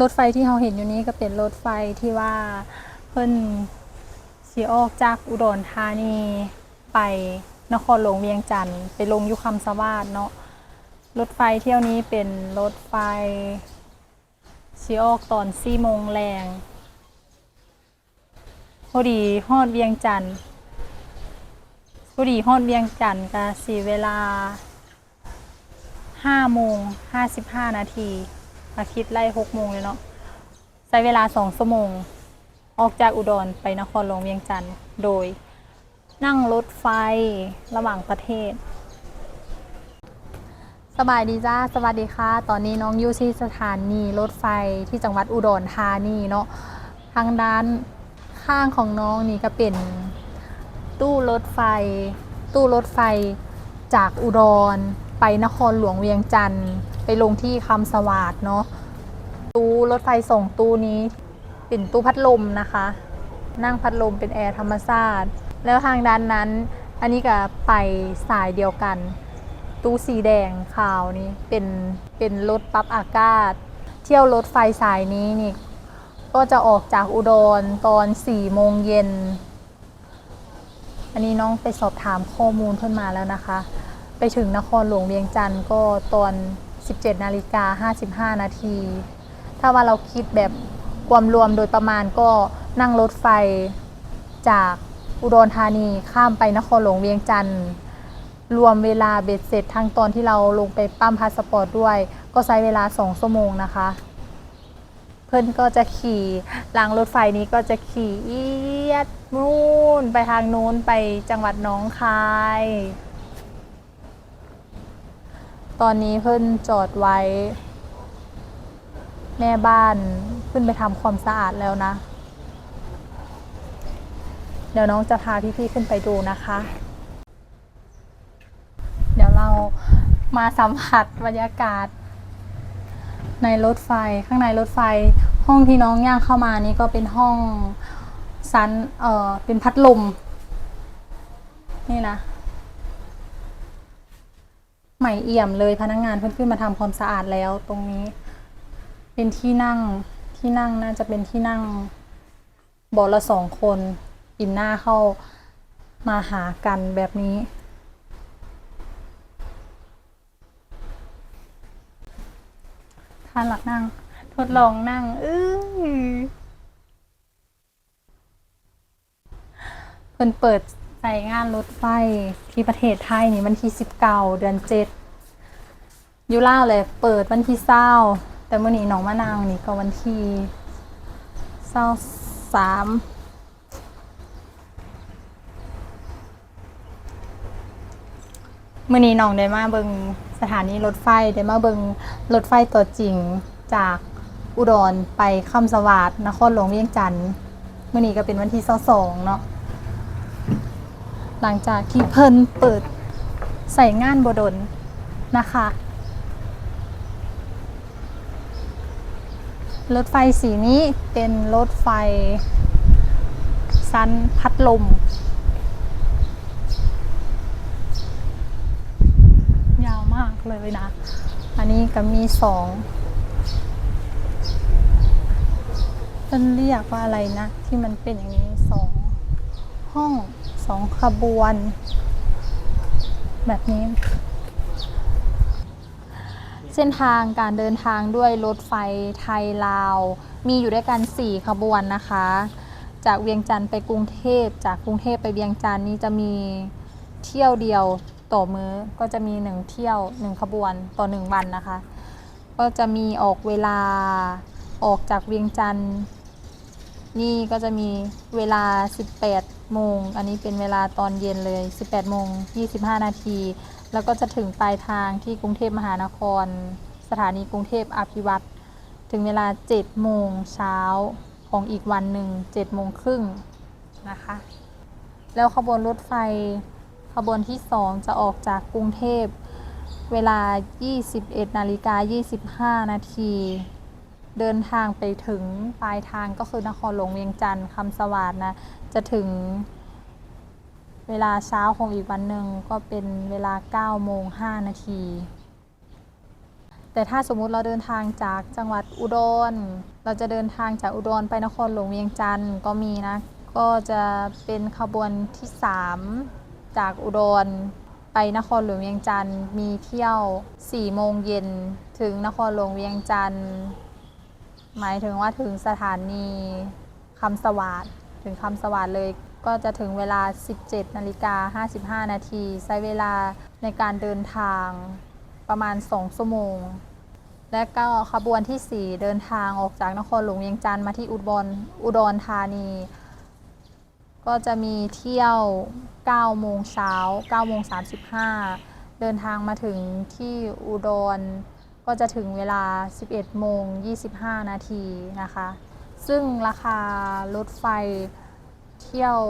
รถไฟที่เราเห็นอยู่นี้ก็เป็นรถไฟที่ว่าเพิ่นสีออกจากอุดรธานีไปนครหลวงเวียงจันทร์ไปลงยุคำสวาดเนาะรถไฟเที่ยวนี้เป็นรถไฟสีออกตอนสี่โมงแรงพอดีฮอดเวียงจันทร์พอดีฮอดเวียงจันทร์ก็สีเวลาห้าโมงห้าสิบห้านาที อาทิตย์ไล่หกโมงเลยเนาะใช้เวลาสองชั่วโมง ออกจากอุดรไปนครหลวงเวียงจันทร์โดย นั่งรถไฟระหว่างประเทศ สบายดีจ้าสวัสดีค่ะ ตอนนี้น้องอยู่ที่สถานีรถไฟที่จังหวัดอุดรธานีเนาะทางด้านข้างของน้องนี่ก็เป็นตู้รถไฟ ตู้รถไฟจากอุดร ไปนครหลวงเวียงจันทร์ไปลงที่คำสวาดเนาะตู้รถไฟส่งตู้นี้เป็นตู้พัดลมนะคะ นั่งพัดลมเป็นแอร์ธรรมชาติแล้วทางด้านนั้น อันนี้ก็ไปสายเดียวกัน ตู้สีแดงขาวนี้เป็นเป็นรถปรับอากาศ เที่ยวรถไฟสายนี้นี่ก็จะออกจากอุดรตอน4โมงเย็น อันนี้น้องไปสอบถามข้อมูลเพิ่นมาแล้วนะคะ ไปถึงนครหลวงเวียงจันทร์ก็ตอน 17นาฬิกา55 นาที ถ้าว่าเราคิดแบบความรวมโดยประมาณก็นั่งรถไฟจากอุดรธานีข้ามไปนครหลวงเวียงจันทร์รวมเวลาเบ็ดเสร็จทั้งตอนที่เราลงไปปั๊มพาสปอร์ตด้วย ก็ใช้เวลา 2 ชั่วโมงนะคะ เพื่อนก็จะขี่รางรถไฟนี้ก็จะขี่เอียดนู่นไปทางนู้นไปจังหวัดหน้องคาย ตอนนี้เพื่นจอดไว้ แม่บ้านขึ้นไปทำความสะอาดแล้วนะ เดี๋ยวน้องจะพาพี่ๆขึ้นไปดูนะคะ เดี๋ยวเรามาสัมผัสบรรยากาศ ในรถไฟข้างในรถไฟ ห้องที่น้องย่างเข้ามานี่ก็เป็นห้องซันเออเป็นพัดลมนี่นะ หม่เอี่ยมเลยพนักงงานเพิ่งขึ้นมาทำความสะอาดแล้ว ตรงนี้ เป็นที่นั่งที่นั่งน่าจะเป็นที่นั่งบาะละสองคนอินหน้าเข้ามาหากันแบบนี้ ท่านหลักนั่ง ทดลองนั่งอื้อเพิ่นเปิด ใส่งานรถไฟที่ประเทศไทยนี่วันที่สิบเก้าเดือนเจ็ดยูล่าเลย เปิดวันที่เศร้า แต่เมื่อนี้หนองมะนาวนี่ก็วันที่เศร้าสามมื่อนี้น้องได้มาเบิงสถานีรถไฟได้มาเบิงรถไฟตัวจริงจากอุดรไปคำสวัสดนครหลวงเวียงจันทร์มื่อนี้ก็เป็นวันที่สองเนาะ หลังจากที่เพิ่นเปิดใส่งานบดลนะคะ รถไฟสีนี้เป็นรถไฟซันพัดลม ยาวมากเลยนะ อันนี้ก็มีสองต้นเรียกว่าอะไรนะ ที่มันเป็นอย่างนี้สองห้อง สองขบวน แบบนี้ เส้นทางการเดินทางด้วยรถไฟไทยลาว มีอยู่ด้วยกัน 4 ขบวนนะคะ จากเวียงจันทร์ไปกรุงเทพจากกรุงเทพไปเวียงจันทร์นี่จะมีเที่ยวเดียวต่อมื้อก็จะมี1เที่ยว1ขบวนต่อ1วันนะคะ ก็จะมีออกเวลาออกจากเวียงจันทร์นี่ก็จะมีเวลา 18 โมง อันนี้เป็นเวลาตอนเย็นเลย 18โมง25 นาที แล้วก็จะถึงปลายทางที่กรุงเทพมหานคร สถานีกรุงเทพอภิวัตรถึงเวลา 7 โมงเช้าของอีกวันหนึ่ง7โมงครึ่งนะคะ แล้วขบวนรถไฟขบวนที่ 2 จะออกจากกรุงเทพเวลา 21นาฬิกา25 นาที เดินทางไปถึงปลายทางก็คือนครหลวงเวียงจันทร์คำสวัสดนะ จะถึงเวลาเช้าของอีกวันหนึ่งก็เป็นเวลา9โมง5นาที แต่ถ้าสมมุติเราเดินทางจากจังหวัดอุดร เราจะเดินทางจากอุดรไปนครหลวงเวียงจันทร์ก็มีนะ ก็จะเป็นขบวนที่ 3 จากอุดรไปนครหลวงเวียงจันทร์มีเที่ยว4โมงเย็นถึงนครหลวงเวียงจันทร์ หมายถึงว่าถึงสถานีคำสวัสดถึงคำสวัสดเลยก็จะถึงเวลา 17นาฬิกา55 นาที ใช้เวลาในการเดินทางประมาณ 2 ชั่วโมง และก็ขบวนที่ 4 เดินทางออกจากนครหลวงเวียงจันทร์มาที่อุดรอุดรธานี ก็จะมีเที่ยว 9 โมงเช้า 9 โมง 35 เดินทางมาถึงที่อุดร ก็จะถึงเวลา 11 โมง 25 นาทีนะคะ ซึ่งราคารถไฟเที่ยว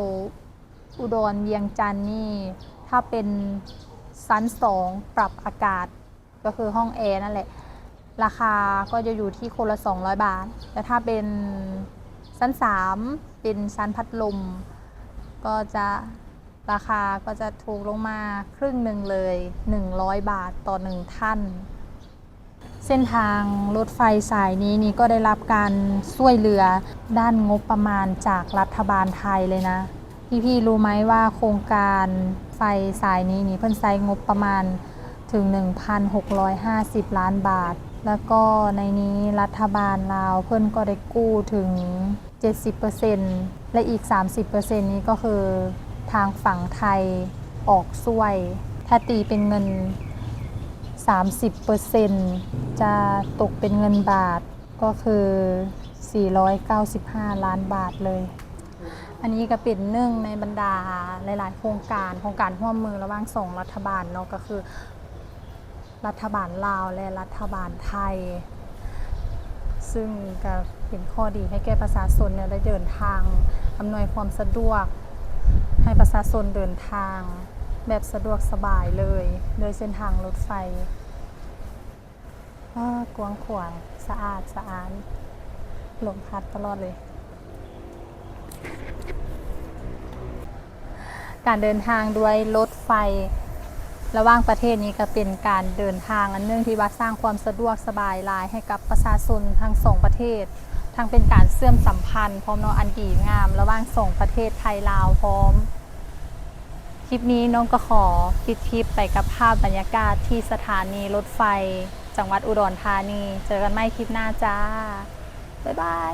อุดรเวียงจันทร์นี่ ถ้าเป็นชั้น2ปรับอากาศก็คือห้องแอร์นั่นแหละ ราคาก็จะอยู่ที่คนละ 200 บาท แต่ถ้าเป็นชั้น3เป็นชั้นพัดลม ก็จะราคาก็จะถูกลงมาครึ่งหนึ่งเลย 100 บาทต่อ1ท่าน เส้นทางรถไฟสายนี้นี่ก็ได้รับการช่วยเหลือด้านงบประมาณจากรัฐบาลไทยเลยนะพี่ๆรู้ไหมว่าโครงการไฟสายนี้นี่เพิ่นใช้งบประมาณถึง 1,650 ล้านบาท แล้วก็ในนี้รัฐบาลลาวเพิ่นก็ได้กู้ถึง 70%และอีก 30%นี้ก็คือทางฝั่งไทยออกช่วย ถ้าตีเป็นเงิน 30%จะตกเป็นเงินบาทก็คือ 495 ล้านบาทเลย อันนี้ก็เป็นหนึ่งในบรรดาหลาย ๆ โครงการโครงการร่วมมือระหว่างสองรัฐบาลเนาะก็คือ รัฐบาลลาวและรัฐบาลไทย ซึ่งก็เป็นข้อดีให้แก่ประชาชนเนี่ยได้เดินทางอำนวยความสะดวกให้ประชาชนเดินทาง แบบสะดวกสบายเลย โดยเส้นทางรถไฟกวางขวางสะอาดสะอาดลมพัดตลอดเลย การเดินทางด้วยรถไฟ ระหว่างประเทศนี้ก็เป็นการเดินทางอันเนื่องที่ว่าสร้างความสะดวกสบายหลายให้กับประชาชนทั้งสองประเทศทั้งเป็นการเชื่อมสัมพันธ์พร้อมเนาะอันดีงาม ระหว่างสองประเทศไทยลาวพร้อม คลิปนี้น้องก็ขอปิดคลิปไปกับภาพบรรยากาศที่สถานีรถไฟ จังหวัดอุดรธานี เจอกันใหม่คลิปหน้าจ้า บ๊ายบาย